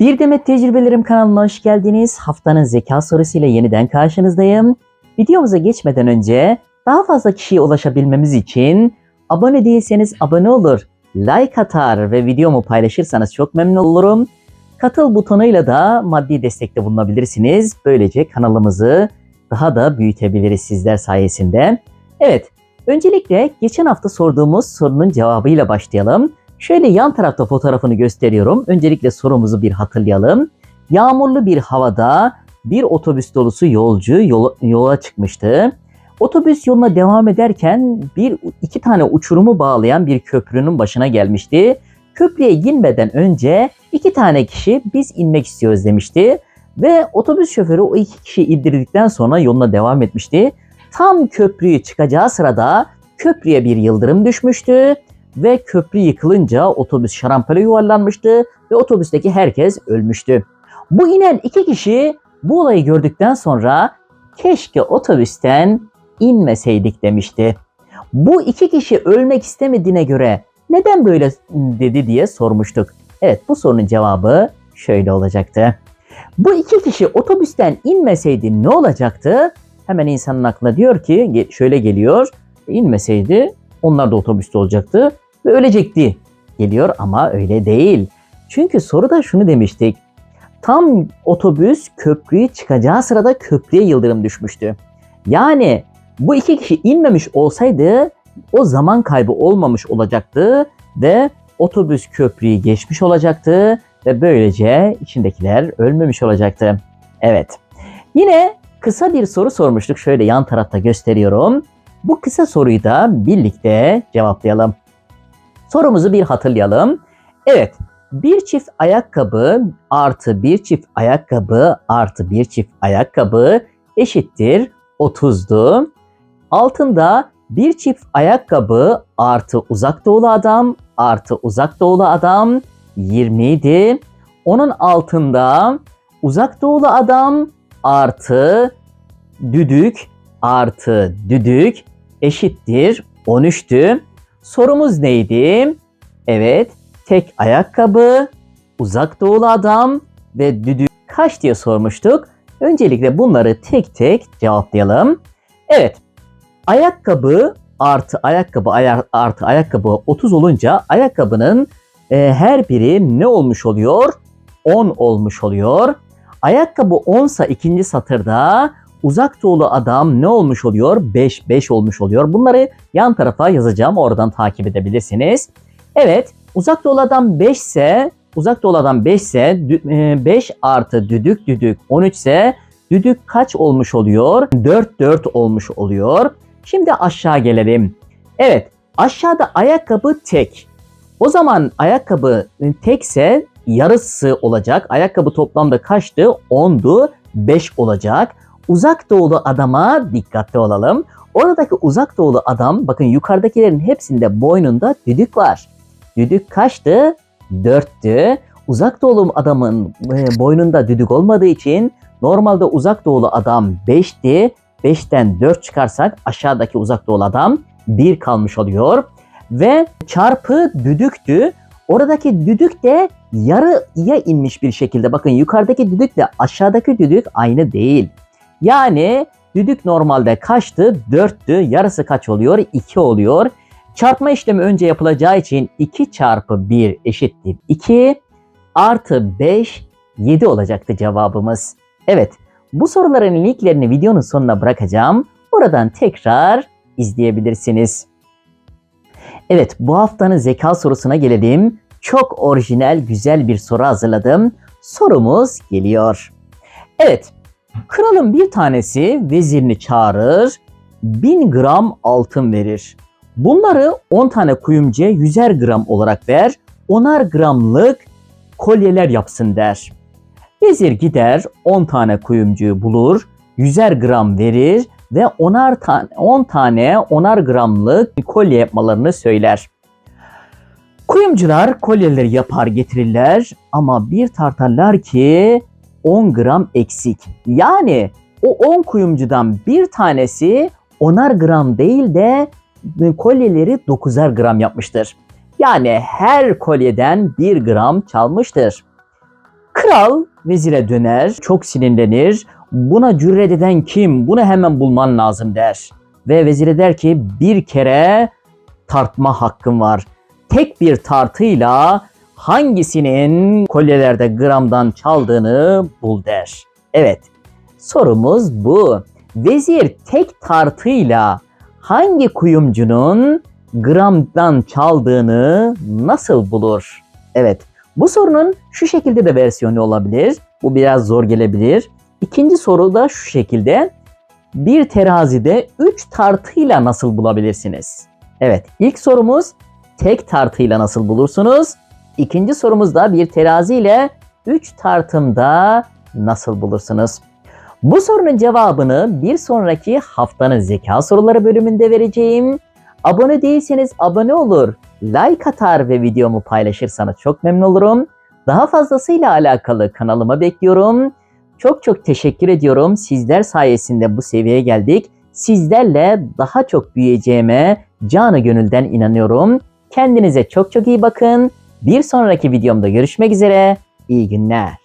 Bir Demet Tecrübelerim kanalına hoş geldiniz. Haftanın zeka sorusuyla yeniden karşınızdayım. Videomuza geçmeden önce daha fazla kişiye ulaşabilmemiz için abone değilseniz abone olur, like atar ve videomu paylaşırsanız çok memnun olurum. Katıl butonuyla da maddi destekte bulunabilirsiniz. Böylece kanalımızı daha da büyütebiliriz sizler sayesinde. Evet, öncelikle geçen hafta sorduğumuz sorunun cevabıyla başlayalım. Şöyle yan tarafta fotoğrafını gösteriyorum. Öncelikle sorumuzu bir hatırlayalım. Yağmurlu bir havada bir otobüs dolusu yolcu yola, çıkmıştı. Otobüs yoluna devam ederken bir iki tane uçurumu bağlayan bir köprünün başına gelmişti. Köprüye inmeden önce iki tane kişi biz inmek istiyoruz demişti. Ve otobüs şoförü o iki kişiyi indirdikten sonra yoluna devam etmişti. Tam köprüyü çıkacağı sırada köprüye bir yıldırım düşmüştü ve köprü yıkılınca otobüs şarampole yuvarlanmıştı ve otobüsteki herkes ölmüştü. Bu inen iki kişi bu olayı gördükten sonra keşke otobüsten inmeseydik demişti. Bu iki kişi ölmek istemediğine göre neden böyle dedi diye sormuştuk. Evet bu sorunun cevabı şöyle olacaktı. Bu iki kişi otobüsten inmeseydi ne olacaktı? Hemen insanın aklına diyor ki şöyle geliyor. İnmeseydi onlar da otobüste olacaktı ve ölecekti. Geliyor ama öyle değil. Çünkü soruda şunu demiştik. Tam otobüs köprüyü çıkacağı sırada köprüye yıldırım düşmüştü. Yani bu iki kişi inmemiş olsaydı o zaman kaybı olmamış olacaktı ve otobüs köprüyü geçmiş olacaktı ve böylece içindekiler ölmemiş olacaktı. Evet. Yine kısa bir soru sormuştuk. Şöyle yan tarafta gösteriyorum. Bu kısa soruyu da birlikte cevaplayalım. Sorumuzu bir hatırlayalım. Evet, bir çift ayakkabı artı bir çift ayakkabı artı bir çift ayakkabı eşittir 30'du. Altında bir çift ayakkabı artı uzak doğulu adam artı uzak doğulu adam 20 idi. Onun altında uzak doğulu adam artı düdük artı düdük eşittir 13'tü. Sorumuz neydi? Evet, tek ayakkabı, uzak doğulu adam ve düdük kaç diye sormuştuk. Öncelikle bunları tek tek cevaplayalım. Evet, ayakkabı artı ayakkabı artı ayakkabı 30 olunca ayakkabının e, her biri ne olmuş oluyor? 10 olmuş oluyor. Ayakkabı 10 sa ikinci satırda uzak doğulu adam ne olmuş oluyor? 5 5 olmuş oluyor. Bunları yan tarafa yazacağım. Oradan takip edebilirsiniz. Evet, uzak doğulu adam 5 ise uzak doğulu adam 5 ise 5 artı düdük düdük 13 ise düdük kaç olmuş oluyor? 4 4 olmuş oluyor. Şimdi aşağı gelelim. Evet, aşağıda ayakkabı tek. O zaman ayakkabı tekse yarısı olacak. Ayakkabı toplamda kaçtı? 10'du. 5 olacak. Uzak doğulu adama dikkatli olalım. Oradaki uzak doğulu adam bakın yukarıdakilerin hepsinde boynunda düdük var. Düdük kaçtı? 4'tü. Uzak doğulu adamın e, boynunda düdük olmadığı için normalde uzak doğulu adam 5'ti. 5'ten 4 çıkarsak aşağıdaki uzak doğulu adam 1 kalmış oluyor. Ve çarpı düdüktü. Oradaki düdük de yarıya inmiş bir şekilde. Bakın yukarıdaki düdükle aşağıdaki düdük aynı değil. Yani düdük normalde kaçtı? 4'tü. Yarısı kaç oluyor? 2 oluyor. Çarpma işlemi önce yapılacağı için 2 çarpı 1 eşittir 2 artı 5 7 olacaktı cevabımız. Evet bu soruların linklerini videonun sonuna bırakacağım. Oradan tekrar izleyebilirsiniz. Evet bu haftanın zeka sorusuna gelelim. Çok orijinal güzel bir soru hazırladım. Sorumuz geliyor. Evet kralın bir tanesi vezirini çağırır 1000 gram altın verir. Bunları 10 tane kuyumcuya 100'er gram olarak ver, 10'ar gramlık kolyeler yapsın der. Vezir gider 10 tane kuyumcuyu bulur, 100'er gram verir ve 10'ar tane 10 tane 10'ar gramlık kolye yapmalarını söyler. Kuyumcular kolyeleri yapar getirirler ama bir tartarlar ki 10 gram eksik. Yani o 10 kuyumcudan bir tanesi 10'ar gram değil de kolyeleri 9'ar gram yapmıştır. Yani her kolyeden 1 gram çalmıştır. Kral vezire döner, çok sinirlenir. Buna cüret eden kim? Bunu hemen bulman lazım der. Ve vezire der ki bir kere tartma hakkım var. Tek bir tartıyla hangisinin kolyelerde gramdan çaldığını bul der. Evet, sorumuz bu. Vezir tek tartıyla hangi kuyumcunun gramdan çaldığını nasıl bulur? Evet, bu sorunun şu şekilde de versiyonu olabilir. Bu biraz zor gelebilir. İkinci soru da şu şekilde. Bir terazide 3 tartıyla nasıl bulabilirsiniz? Evet, ilk sorumuz tek tartıyla nasıl bulursunuz? İkinci sorumuz da bir terazi ile 3 tartımda nasıl bulursunuz? Bu sorunun cevabını bir sonraki haftanın zeka soruları bölümünde vereceğim. Abone değilseniz abone olur, like atar ve videomu paylaşırsanız çok memnun olurum. Daha fazlasıyla alakalı kanalıma bekliyorum. Çok çok teşekkür ediyorum. Sizler sayesinde bu seviyeye geldik. Sizlerle daha çok büyüyeceğime canı gönülden inanıyorum. Kendinize çok çok iyi bakın. Bir sonraki videomda görüşmek üzere. İyi günler.